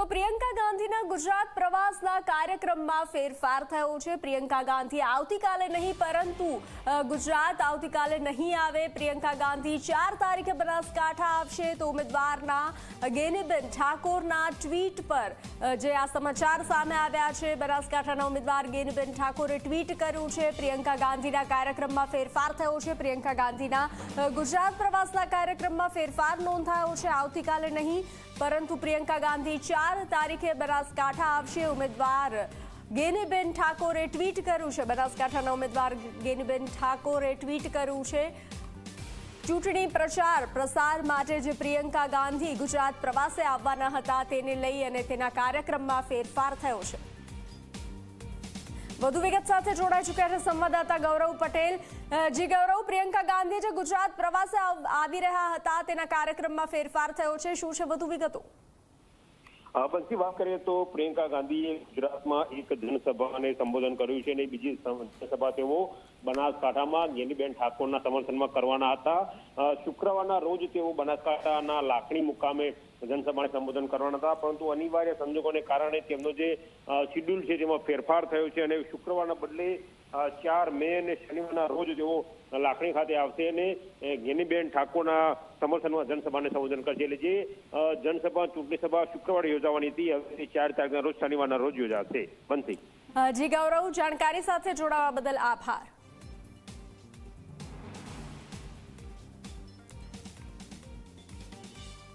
તો પ્રિયંકા ગાંધીના ગુજરાત પ્રવાસના કાર્યક્રમમાં ફેરફાર થયો છે. પ્રિયંકા ગાંધી આવતીકાલે નહીં, પરંતુ ગુજરાત આવતીકાલે નહીં આવે. પ્રિયંકા ગાંધી ચાર તારીખે બનાસકાંઠા આવશે તો ઉમેદવારના ગેનીબેન ઠાકોરના ટ્વીટ પર જે આ સમાચાર સામે આવ્યા છે. બનાસકાંઠાના ઉમેદવાર ગેનીબેન ઠાકોરે ટ્વીટ કર્યું છે. પ્રિયંકા ગાંધીના કાર્યક્રમમાં ફેરફાર થયો છે. પ્રિયંકા ગાંધીના ગુજરાત પ્રવાસના કાર્યક્રમમાં ફેરફાર નોંધાયો છે. આવતીકાલે નહીં, પરંતુ પ્રિયંકા ગાંધી ચાર તારીખે બનાસકાંઠા આવશે ઉમેદવાર ગેનીબેન ઠાકોરે ટ્વીટ કર્યું છે. બનાસકાંઠાના ઉમેદવાર ગેનીબેન ઠાકોરે ટ્વીટ કર્યું છે. ચૂંટણી પ્રચાર, પ્રસાર માટે જે પ્રિયંકા ગાંધી ગુજરાત પ્રવાસે આવવાના હતા તેને લઈ અને તેના કાર્યક્રમમાં ફેરફાર થયો છે. વધુ વિગત સાથે જોડાઈ ચૂક્યા છે સંવાદદાતા ગૌરવ પટેલ. જી ગૌરવ, પ્રિયંકા ગાંધી જે ગુજરાત પ્રવાસે આવી રહ્યા હતા તેના કાર્યક્રમમાં ફેરફાર થયો છે. શું છે વધુ વિગતો? બંસી વાત કરીએ તો પ્રિયંકા ગાંધીએ ગુજરાતમાં એક જનસભાને સંબોધન કર્યું છે અને બીજી જનસભા તેઓ બનાસકાંઠામાં ગેનીબેન ઠાકોરના સમર્થનમાં કરવાના હતા. શુક્રવારના રોજ તેઓ બનાસકાંઠાના લાખણી મુકામે જનસભાને સંબોધન કરવાના હતા. પરંતુ અનિવાર્ય સંજોગોને કારણે તેમનો જે શિડ્યુલ છે તેમાં ફેરફાર થયો છે અને શુક્રવારના બદલે ચાર મે અને શનિવારના રોજ તેઓ લાખણી ખાતે આવશે અને ગેનીબેન ઠાકોરના સમર્થનમાં જનસભાને સંબોધન કરશે. એટલે જે જનસભા, ચૂંટણી સભા શુક્રવારે યોજાવાની હતી, હવે ચાર તારીખના રોજ શનિવારના રોજ યોજાશે. બનતી જી ગૌરવ, જાણકારી સાથે જોડાવા બદલ આભાર.